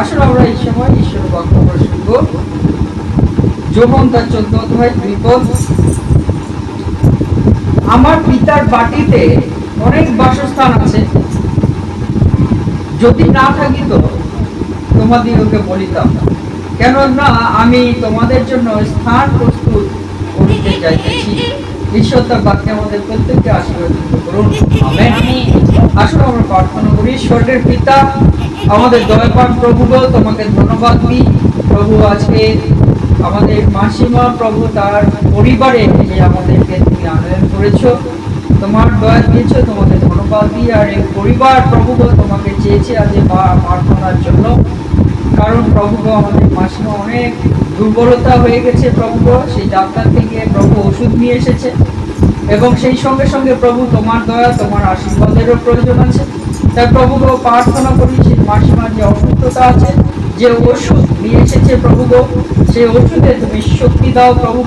আসলে আমরা এই সময় ঈশ্বর বক্তব্য শুনব। যোহন তার চোদ্দ অধ্যায় দুই আমার পিতার বাটিতে অনেক বাসস্থান আছে। যদি না থাকিত তোমাদিগকে বলিতাম কেন না আমি তোমাদের জন্য স্থান প্রস্তুত করিতে যাইতেছি। ঈশ্বর তার বাক্যে আমাদের প্রত্যেককে আশীর্বাদ করুন। আমেন। আসলে আমরা প্রার্থনা করি, স্বর্গের পিতা আমাদের দয়াপান প্রভু গো, তোমাকে ধন্যবাদ দিই। প্রভু আজকে আমাদের মাসিমা প্রভু তার পরিবারে যে আমাদেরকে তুমি আনয়ন করেছ। তোমার দয়া দিয়েছ তোমাকে ধন্যবাদ দিই। আর এই পরিবার প্রভু গো, তোমাকে চেয়েছে আজ এই মা- প্রার্থনার জন্য। কারণ প্রভু গো, আমাদের মাসিমা অনেক দুর্বলতা হয়ে গেছে প্রভু গো, সেই ডাক্তার থেকে প্রভু ওষুধ নিয়ে এসেছে। এবং সেই সঙ্গে সঙ্গে প্রভু তোমার দয়া তোমার আশীর্বাদেরও প্রয়োজন আছে। তাই প্রভু প্রার্থনা করি মাসিমার যে অসুস্থতা আছে, যে ওষুধ নিয়ে এসেছে প্রভু গো সেই ওষুধে তুমি শক্তি দাও প্রভু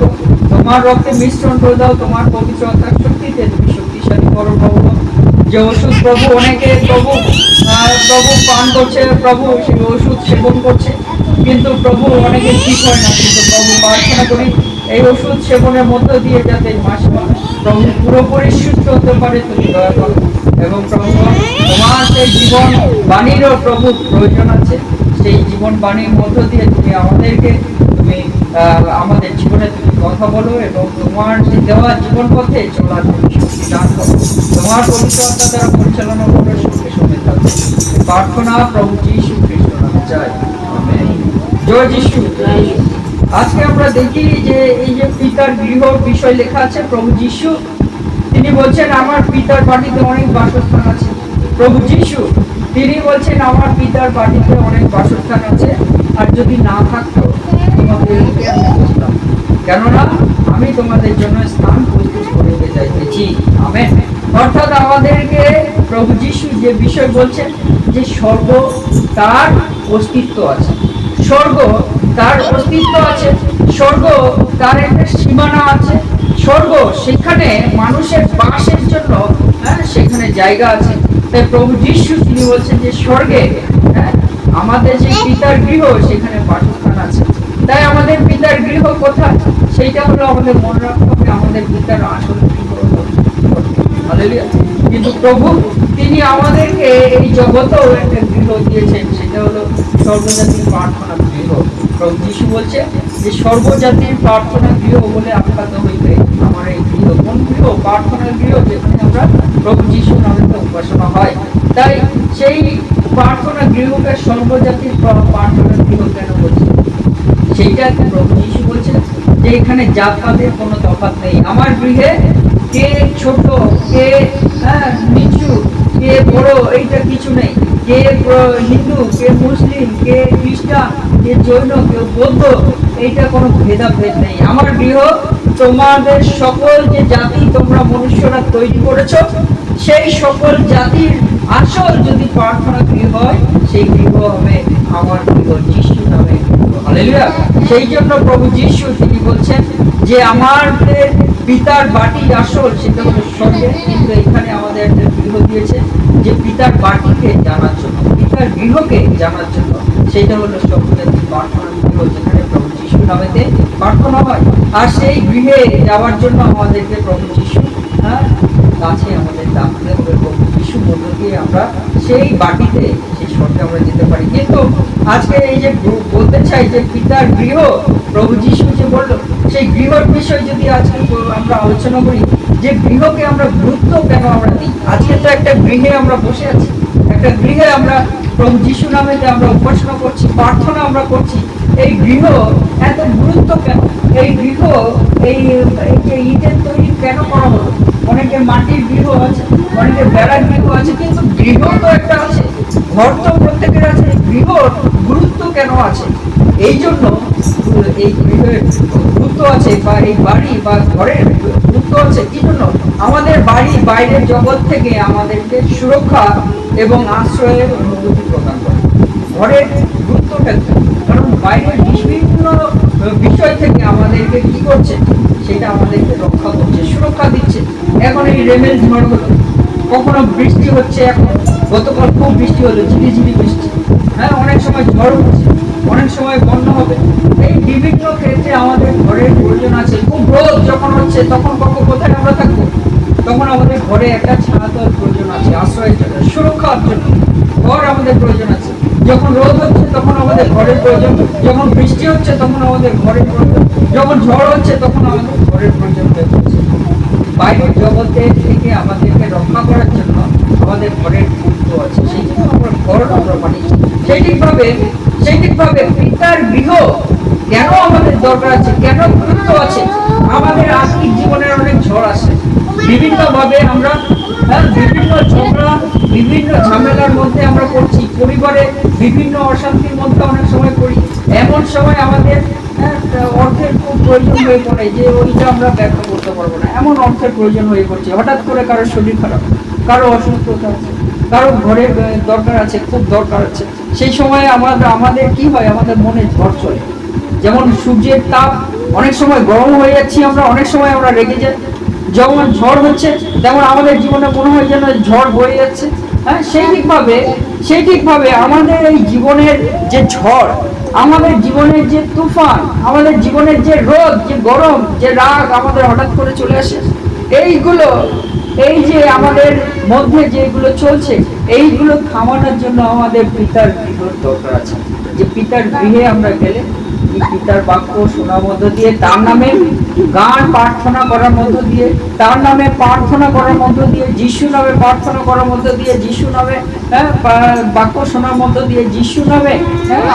তোমার রক্তে মিশ্রণ করে দাও, তোমার পবিত্র আত্মার শক্তিতে তুমি শক্তিশালী করো প্রভু যে ওষুধ প্রভু অনেকে প্রভু প্রভু পান করছে, প্রভু সেই ওষুধ সেবন করছে, কিন্তু প্রভু অনেকে ঠিক হয় না, কিন্তু প্রভু প্রার্থনা করি, এই ওষুধ সেবনের মধ্য দিয়ে যাতে মাসিমা প্রভু পুরোপুরি সুস্থ হতে পারে, তুমি দয়া করো। এবং প্রভু, তোমার সেই জীবন বাণীরও প্রভু প্রয়োজন আছে। সেই জীবন বাণীর মধ্য দিয়ে তুমি আমাদেরকে, তুমি আমাদের জীবনে তুমি কথা বলো এবং তোমার সেই দেওয়া জীবন পথে চলার দান করো। তোমার পবিত্র আত্মা দ্বারা পরিচালনা করো, সঙ্গে সঙ্গে থাকো। প্রার্থনা প্রভু যীশু খ্রিস্ট নামে চাই। জয় যীশু। আজকে আমরা দেখি যে এই যে পিতার গৃহ বিষয় লেখা আছে, প্রভু যীশু তিনি বলছেন, আমার পিতার বাড়িতে অনেক বাসস্থান আছে। প্রভু যীশু, তিনি বলছেন, আমার পিতার বাড়িতে অনেক বাসস্থান আছে, আর যদি না থাকতো তোমাদেরকে কেননা, আমি তোমাদের জন্য স্থান প্রস্তুত করিতে যাইতেছি আমেন। অর্থাৎ আমাদেরকে প্রভু যীশু যে বিষয় বলছেন, যে স্বর্গ তার অস্তিত্ব আছে। স্বর্গ তার অস্তিত্ব আছে। স্বর্গ তার একটা সীমানা আছে। স্বর্গ, সেখানে মানুষের বাসের জন্য হ্যাঁ সেখানে জায়গা আছে। তাই প্রভু যীশু, তিনি বলছেন যে, স্বর্গে হ্যাঁ আমাদের যে পিতার গৃহ, সেখানে বাসস্থান আছে। তাই আমাদের পিতার গৃহ কোথায়? সেইটা হলো আমাদের মনে রাখতে হবে, আমাদের পিতার আসল কিন্তু প্রভু, তিনি আমাদেরকে এই জগতেও একটা গৃহ দিয়েছেন, সেটা হলো সর্বজাতির প্রার্থনা গৃহ। প্রভু যিশু বলছে যে, সর্বজাতির প্রার্থনা গৃহ বলে আখ্যাত হইবে। আমার এই গৃহ কোন গৃহ প্রার্থনা গৃহ যেখানে আমরা প্রভু নামে উপাসনা হয়। তাই সেই প্রার্থনা গৃহকে সর্বজাতির প্রার্থনা গৃহ কেন বলছে? সেইটা প্রভু যিশু যে এখানে জাতপাতের কোনো তফাৎ নেই। আমার গৃহে কে ছোট কে হ্যাঁ, নিচু কে বড় এইটা কিছু নেই। কে হিন্দু কে মুসলিম কে খ্রিস্টান কে জৈন কেউ বৌদ্ধ এইটা কোনো ভেদাভেদ নেই। আমার গৃহ তোমাদের সকল যে জাতি তোমরা মনুষ্যরা তৈরি করেছ, সেই সকল জাতির আসল যদি প্রার্থনা গৃহ হয়, সেই গৃহ হবে আমার গৃহ যিশু নামে সেই জন্য প্রভু যিশু, তিনি বলছেন যে আমাদের পিতার বাটি আসল, সেটা হলো স্বর্গে কিন্তু এখানে আমাদের একটা গৃহ দিয়েছে যে পিতার বাটিকে জানার জন্য, পিতার গৃহকে জানার জন্য। সেটা হলো সর্বজাতির প্রার্থনা গৃহ, যেখানে প্রভু যিশু নামেতে প্রার্থনা হয়। আর সেই গৃহে যাওয়ার জন্য আমাদেরকে প্রভু যিশু হ্যাঁ কাছে আমাদের ডাকতে হবে প্রভু যিশু মধ্য দিয়ে আমরা সেই বাটিতে সেই স্বর্গে আমরা যেতে পারি। কিন্তু আজকে এই যে বলতে চাই যে পিতার গৃহ, প্রভু যিশু যে বলল, সেই গৃহর বিষয় যদি আজকে আমরা আলোচনা করি, যে গৃহকে আমরা গুরুত্ব কেন আমরা দিই? আজকে তো একটা গৃহে আমরা বসে আছি। একটা গৃহে আমরা প্রভু যিশু নামেতে আমরা উপাসনা করছি, প্রার্থনা আমরা করছি, এই গৃহ এত গুরুত্ব এই গৃহ, এই ইটের তৈরি কেন করা হলো? অনেকে মাটির গৃহ আছে, অনেকে বেড়ার গৃহ আছে, কিন্তু গৃহ তো একটা আছে। ঘর তো প্রত্যেকের আছে গৃহ গুরুত্ব কেন আছে? এই জন্য এই গৃহের গুরুত্ব আছে বা এই বাড়ি বা ঘরের গুরুত্ব আছে। কি জন্য আমাদের বাড়ি বাইরের জগৎ থেকে আমাদেরকে সুরক্ষা এবং আশ্রয়ের অনুভূতি প্রদান করে। ঘরের গুরুত্বটা কি? কারণ বাইরের বিভিন্ন বিষয় থেকে আমাদেরকে কি করছে, সেটা আমাদেরকে রক্ষা করছে, সুরক্ষা দিচ্ছে। এখন এই রেমেল ঝড় হলো কখনো বৃষ্টি হচ্ছে এখন, গতকাল খুব বৃষ্টি হলো, ঝিরিঝিরি বৃষ্টি। হ্যাঁ অনেক সময় ঝড় হচ্ছে, অনেক সময় বন্যা হবে। এই বিভিন্ন ক্ষেত্রে আমাদের ঘরের প্রয়োজন আছে। খুব রোদ যখন হচ্ছে, তখন কখন কোথায় আমরা থাকব? তখন আমাদের ঘরে একটা ছায়াতল প্রয়োজন আছে, আশ্রয়ের জন্য, সুরক্ষার জন্য। ঘর আমাদের প্রয়োজন আছে। যখন রোদ হচ্ছে, তখন আমাদের ঘরের প্রয়োজন যখন বৃষ্টি হচ্ছে তখন আমাদের ঘরের প্রয়োজন যখন ঝড় হচ্ছে তখন আমাদের ঘরের প্রয়োজন বাইরের জগতে থেকে আমাদেরকে রক্ষা করার জন্য আমাদের ঘরের গুরুত্ব আছে সেই জন্য আমরা ঘর আমরা বানিয়েছি সেই ঠিকভাবে সেই ঠিকভাবে পিতার গৃহ কেন আমাদের দরকার আছে কেন গুরুত্ব আছে? আমাদের আর্থিক জীবনের অনেক ঝড় আসে। বিভিন্ন ভাবে আমরা হ্যাঁ, বিভিন্ন ঝগড়া বিভিন্ন ঝামেলার মধ্যে আমরা পড়ছি। পরিবারে বিভিন্ন অশান্তির মধ্যে অনেক সময় পড়ি। এমন সময় আমাদের হ্যাঁ, অর্থের খুব প্রয়োজন হয়ে পড়ে যে ওইটা আমরা ব্যাখ্যা করতে পারব না। এমন অর্থের প্রয়োজন হয়ে পড়ছে। হঠাৎ করে কারও শরীর খারাপ কারও অসুস্থতা আছে কারও ঘরে দরকার আছে খুব দরকার আছে। সেই সময় আমাদের আমাদের কি হয়? আমাদের মনে ঝড় চলে। যেমন সূর্যের তাপ অনেক সময় গরম হয়ে যাচ্ছি আমরা অনেক সময় আমরা রেগে যাই। যেমন ঝড় হচ্ছে, তেমন আমাদের জীবনে মনে হয় যেন ঝড় বয়ে যাচ্ছে। হ্যাঁ সেই ঠিকভাবে সেই ঠিকভাবে আমাদের এই জীবনের যে ঝড়, আমাদের জীবনের যে তুফান, আমাদের জীবনের যে রোদ, যে গরম, যে রাগ আমাদের হঠাৎ করে চলে আসে। এইগুলো, এই যে আমাদের মধ্যে যেগুলো চলছে, এইগুলো থামানোর জন্য আমাদের পিতার গৃহর দরকার আছে? যে পিতার গৃহে আমরা গেলে পিতার বাক্য শোনার মধ্য দিয়ে তার নামে গান প্রার্থনা করার মধ্য দিয়ে তার নামে প্রার্থনা করার মধ্য দিয়ে যিশু নামে প্রার্থনা করার মধ্য দিয়ে যিশু নামে হ্যাঁ, বাক্য শোনার মধ্য দিয়ে যিশু নামে হ্যাঁ,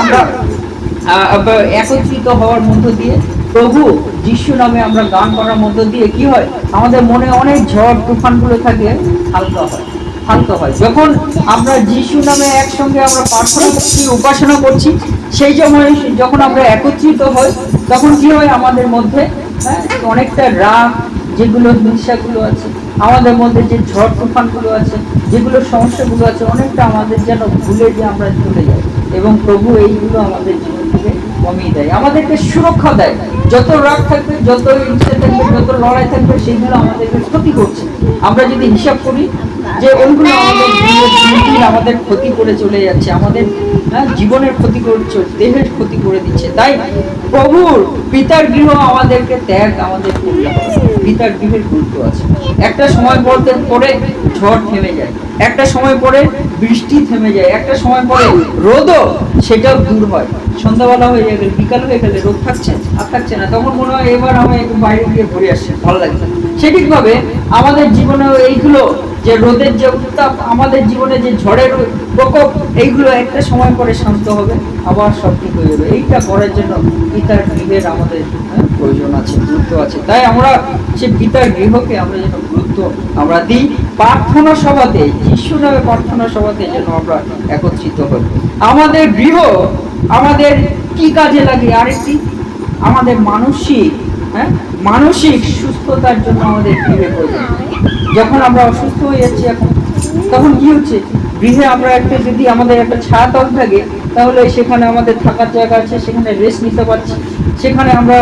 আমরা একত্রিত হওয়ার মধ্য দিয়ে প্রভু যিশু নামে আমরা গান করার মধ্য দিয়ে কি হয়? আমাদের মনে অনেক ঝড় তুফানগুলো থাকে হালকা হয় হালকা হয়। যখন আমরা যিশু নামে একসঙ্গে আমরা প্রার্থনা করছি উপাসনা করছি সেই সময় যখন আমরা একত্রিত হই তখন কি হয় আমাদের মধ্যে? হ্যাঁ, অনেকটা রাগ যেগুলো হিংসাগুলো আছে আমাদের মধ্যে যে ঝড় তুফানগুলো আছে যেগুলো সমস্যাগুলো আছে অনেকটা আমাদের যেন ভুলে যে আমরা চলে যাই এবং প্রভু এইগুলো আমাদের জীবন থেকে কমিয়ে দেয় আমাদেরকে সুরক্ষা দেয়। যত রাগ থাকবে যত ইচ্ছে থাকবে যত লড়াই থাকবে সেইগুলো আমাদেরকে ক্ষতি করছে। আমরা যদি হিসাব করি যে ওইগুলো আমাদের আমাদের ক্ষতি করে চলে যাচ্ছে আমাদের হ্যাঁ, জীবনের ক্ষতি করছে দেহের ক্ষতি করে দিচ্ছে। তাই প্রভুর পিতার গৃহ আমাদেরকে ত্যাগ আমাদের পিতার গৃহের গুরুত্ব আছে। একটা সময় পরতে পরে ঝড় থেমে যায়। একটা সময় পরে বৃষ্টি থেমে যায়। একটা সময় পরে রোদও সেটাও দূর হয়। সন্ধ্যাবেলা হয়ে গেলে বিকাল হয়ে গেলে রোদ থাকছে আর থাকছে না। তখন মনে হয় এবার আমি একটু বাইরে গিয়ে ঘুরে আসছে ভালো লাগছে সেঠিকভাবে আমাদের জীবনেও এইগুলো যে রোদের যে উত্তাপ আমাদের জীবনে যে ঝড়ের প্রকোপ এইগুলো একটা সময় পরে শান্ত হবে আবার সব ঠিক হয়ে যাবে। এইটা করার জন্য গীতার গৃহের আমাদের হ্যাঁ, প্রয়োজন আছে গুরুত্ব আছে। তাই আমরা সে গীতার গৃহকে আমরা যেন গুরুত্ব আমরা দিই। প্রার্থনা সভাতে যিশু নামে প্রার্থনা সভাতে যেন আমরা একত্রিত হই। আমাদের গৃহ আমাদের কি কাজে লাগে? আরেকটি আমাদের মানসিক হ্যাঁ? মানসিক সুস্থতার জন্য আমাদের গৃহে যখন আমরা অসুস্থ হয়ে যাচ্ছি এখন, তখন কি হচ্ছে? গৃহে আমরা একটা যদি আমাদের একটা ছায়াতল থাকে, তাহলে সেখানে আমাদের থাকার জায়গা আছে, সেখানে রেস্ট নিতে পারছি। সেখানে আমরা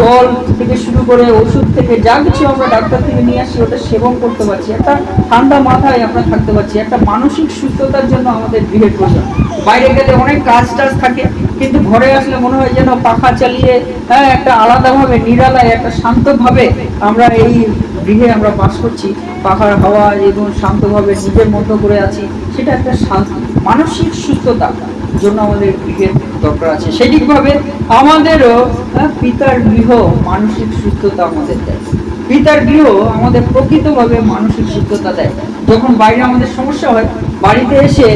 জল থেকে শুরু করে ওষুধ থেকে যা কিছু আমরা ডাক্তার থেকে নিয়ে আসি, ওটা সেবন করতে পারছি। একটা ঠান্ডা মাথায় আমরা থাকতে পারছি। একটা মানসিক সুস্থতার জন্য আমাদের গৃহের প্রয়োজন বাইরে গেলে অনেক কাজ টাজ থাকে। কিন্তু ঘরে আসলে মনে হয় যেন পাখা চালিয়ে হ্যাঁ একটা আলাদাভাবে নিরালায় একটা শান্তভাবে আমরা এই গৃহে আমরা বাস করছি। পাখার হাওয়া এবং শান্তভাবে নিজের মতো করে আছি সেটা একটা মানসিক সুস্থতা জন্য আমাদের গৃহের দরকার আছে। সেটিকভাবে আমাদেরও হ্যাঁ, পিতার গৃহ মানসিক সুস্থতা আমাদের দেয়। পিতার গৃহ আমাদের প্রকৃতভাবে মানসিক সুস্থতা দেয়। যখন বাইরে আমাদের সমস্যা হয় বাড়িতে এসে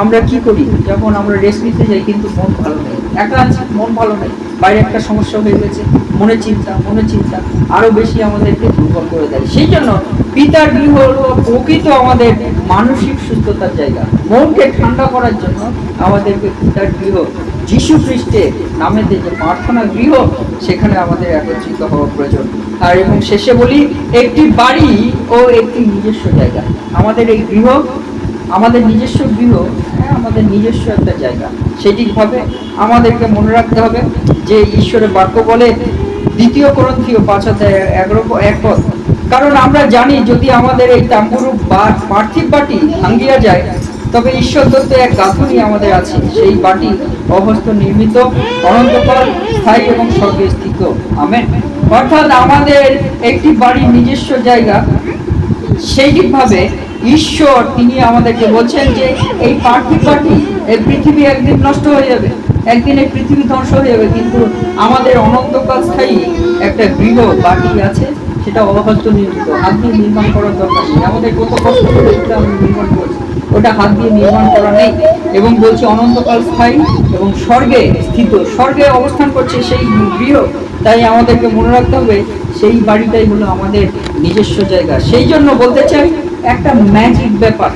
আমরা কি করি? যখন আমরা রেস্ট নিতে যাই কিন্তু মন ভালো নেই। একা আছি, মন ভালো নেই। বাইরে একটা সমস্যা হয়ে গেছে মনে চিন্তা মনে চিন্তা। আরও বেশি আমাদেরকে দুর্বল করে দেয়। সেই জন্য পিতার গৃহ হলো প্রকৃত আমাদের মানসিক সুস্থতার জায়গা। মনকে ঠান্ডা করার জন্য আমাদেরকে পিতার গৃহ, যিশু খ্রিস্টের নামেতে যে প্রার্থনা গৃহ, সেখানে আমাদের একত্রিত হওয়া প্রয়োজন। আর এবং শেষে বলি, একটি বাড়ি ও একটি নিজস্ব জায়গা। আমাদের এই গৃহ আমাদের নিজস্ব গৃহ হ্যাঁ আমাদের নিজস্ব একটা জায়গা। সেটিভাবে আমাদেরকে মনে রাখতে হবে যে ঈশ্বরের বাক্য বলে দ্বিতীয় করন্থীয় পাঁচ অধ্যায় এগারো এক পদ, কারণ আমরা জানি যদি আমাদের এই তাম্বুরু বা পার্থিব বাটি ভাঙ্গিয়া যায়, তবে ঈশ্বর দত্ত এক গাঁথনি আমাদের আছে সেই বাটি অহস্ত নির্মিত, অনন্তকাল স্থায়ী এবং স্বর্গে স্থিত। আমেন। অর্থাৎ আমাদের একটি বাড়ির নিজস্ব জায়গা সেইভাবে ঈশ্বর, তিনি আমাদেরকে বলছেন যে এই পার্থিব বাটি এই পৃথিবী একদিন নষ্ট হয়ে যাবে, একদিন এই পৃথিবী ধ্বংস হয়ে যাবে, কিন্তু আমাদের অনন্তকাল স্থায়ী একটা গৃহ বাটি আছে, সেটা অহস্ত নির্মিত, হাত দিয়ে নির্মাণ করার দরকার নেই। আমাদের কত কষ্ট করে সেটা আমরা নির্মাণ করছি, ওটা হাত দিয়ে নির্মাণ করা নেই, এবং বলছে অনন্তকাল স্থায়ী এবং স্বর্গে স্থিত, স্বর্গে অবস্থান করছে সেই গৃহ, তাই আমাদেরকে মনে রাখতে হবে, সেই বাড়িটাই হলো আমাদের নিজস্ব জায়গা। সেই জন্য বলতে চাই একটা ম্যাজিক ব্যাপার,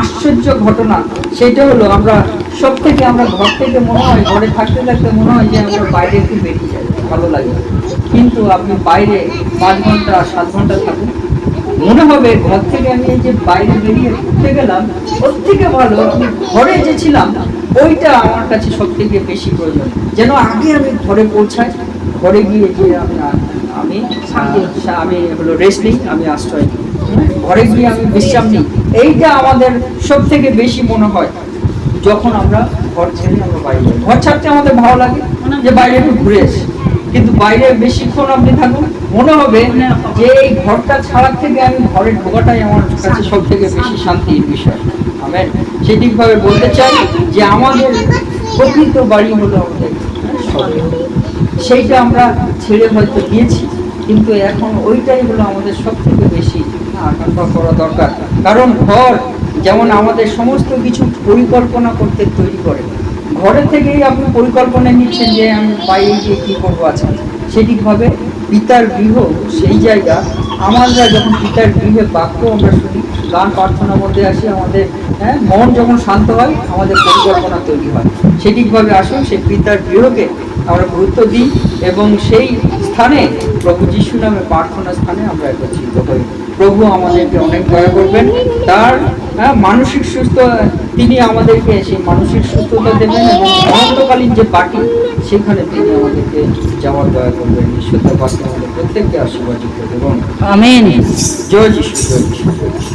আশ্চর্য ঘটনা। সেটা হলো আমরা সব থেকে আমরা ঘর থেকে মনে হয়, ঘরে থাকতে থাকতে মনে হয় যে আমরা বাইরে একটু বেরিয়ে যাই, ভালো লাগে। কিন্তু আপনি বাইরে পাঁচ ঘণ্টা, সাত ঘণ্টা থাকুন। মনে হবে ঘর থেকে আমি এই যে বাইরে বেরিয়ে ঘুরতে গেলাম ওর থেকে ভালো আমি ঘরে যে ছিলাম, ওইটা আমার কাছে সব থেকে বেশি প্রয়োজন। যেন আগে আমি ঘরে পৌঁছাই, ঘরে গিয়ে যে আমি আমি আমি হলো রেস্ট নিই আমি আশ্রয় নিই। ঘরে গিয়ে আমি বিশ্রাম নিই। এইটা আমাদের সব থেকে বেশি মনে হয়। যখন আমরা ঘর ছেড়ে আমরা বাইরে ঘর ছাড়তে আমাদের ভালো লাগে যে বাইরে একটু ঘুরে আসি। কিন্তু বাইরে বেশিক্ষণ আপনি থাকুন, মনে হবে যে এই ঘরটা ছাড়ার থেকে আমি ঘরে ঢোকাটাই আমার কাছে সব থেকে বেশি শান্তির বিষয়। আমি সেটিকভাবে বলতে চাই যে আমাদের প্রকৃত বাড়ি হলো আমাদের সেইটা আমরা ছেড়ে হয়তো দিয়েছি। কিন্তু এখন ওইটাই হলো আমাদের সব থেকে বেশি আকাঙ্ক্ষা করা দরকার। কারণ ঘর যেমন আমাদের সমস্ত কিছু পরিকল্পনা করতে তৈরি করে। ঘরে থেকেই আপনি পরিকল্পনা নিচ্ছেন যে আমি বাইরে গিয়ে কী করব? আজকে সেটিকভাবে পিতার গৃহ, সেই জায়গা। আমরা যখন পিতার গৃহে বাক্য আমরা শুনি, গান প্রার্থনার মধ্যে আসি আমাদের হ্যাঁ মন যখন শান্ত হয়, আমাদের পরিকল্পনা তৈরি হয়। সেটিকভাবে আসুন সেই পিতার গৃহকে আমরা গুরুত্ব দিই এবং সেই স্থানে প্রভু যিশু নামে প্রার্থনা স্থানে আমরা একত্রিত হই প্রভু আমাদেরকে অনেক দয়া করবেন। তার হ্যাঁ, মানসিক সুস্থ তিনি আমাদেরকে সেই মানসিক সুস্থতা দেবেন এবং অনন্তকালীন যে পার্টি সেখানে তিনি আমাদেরকে যাওয়ার দয়া করবেন। ঈশ্বর বাক্যে আমাদের প্রত্যেককে আশীর্বাদ এবং জয় যিশু জয় যিশু জয় যিশু।